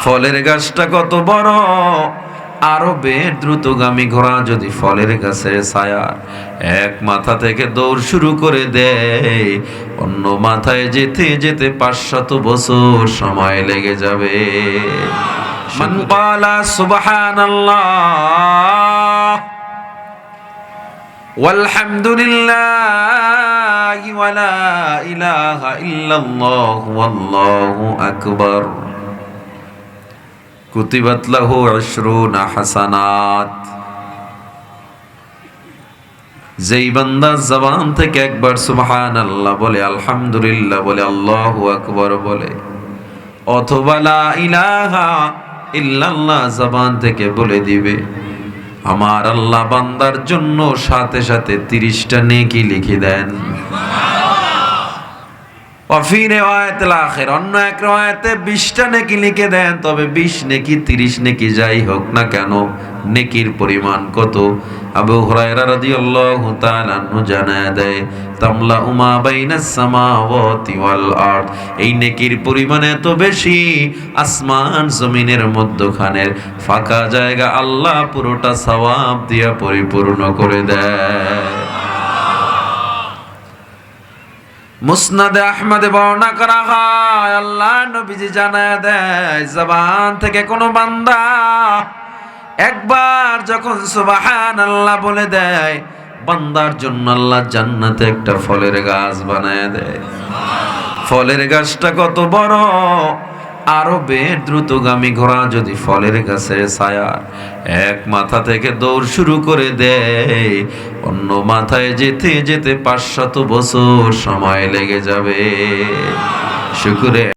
ফলের গাছটা কত বড় আরবে দ্রুতগামী ঘোড়া যদি ফলের গাছের ছায়ার এক মাথা থেকে দৌড় শুরু করে দেয় অন্য মাথায় যেতে যেতে পাঁচশত বছর সময় লেগে যাবে মান পালা সুবহানাল্লাহ والحمد لله ولا إله إلا الله والله أكبر কুতিবাত লাহু হাসানাত যেই বান্দা জবান থেকে একবার সুবাহান আল্লাহ বলে, আলহামদুলিল্লাহ বলে, আল্লাহ আকবর বলে, অথবা লা ইলাহা ইল্লাল্লাহ জবান থেকে বলে দিবে, আমার আল্লাহ বান্দার জন্য সাথে সাথে তিরিশটা নেকি লিখে দেন। অফি রেওয়ায়ত আখের, অন্য এক রেওয়ায়তে বিশটা নেকি লিখে দেন, তবে বিশ নেকি, তিরিশ নেকি যাই হোক না কেন, নেকির পরিমাণ কত? আবু হুরায়রা রাদিয়াল্লাহু তাআলা আনহু জানায় দেয় তামলা উমা বাইনাস সামাওয়াতি ওয়াল আরদ, এই নেকির পরিমাণ এত বেশি, আসমান জমিনের মধ্যখানের ফাঁকা জায়গা আল্লাহ পুরোটা সওয়াব দিয়া পরিপূর্ণ করে দেয়। মুসনাদে আহমদে বর্ণনা করা হয়, আল্লাহ নবীজি জানায় দেয়, জবান থেকে কোনো বান্দা একবার যখন সুবাহান আল্লাহ বলে দেয়, বান্দার জন্য আল্লাহ জান্নাতে একটা ফলের গাছ বানায় দেয়। ফলের গাছটা কত বড় আরবে দ্রুতগামী ঘোড়া যদি ফলের গাছে ছায়ার এক মাথা থেকে দৌড় শুরু করে দেয়, অন্য মাথায় যেতে যেতে পাঁচশত বছর সময় লেগে যাবে। শুকুরে।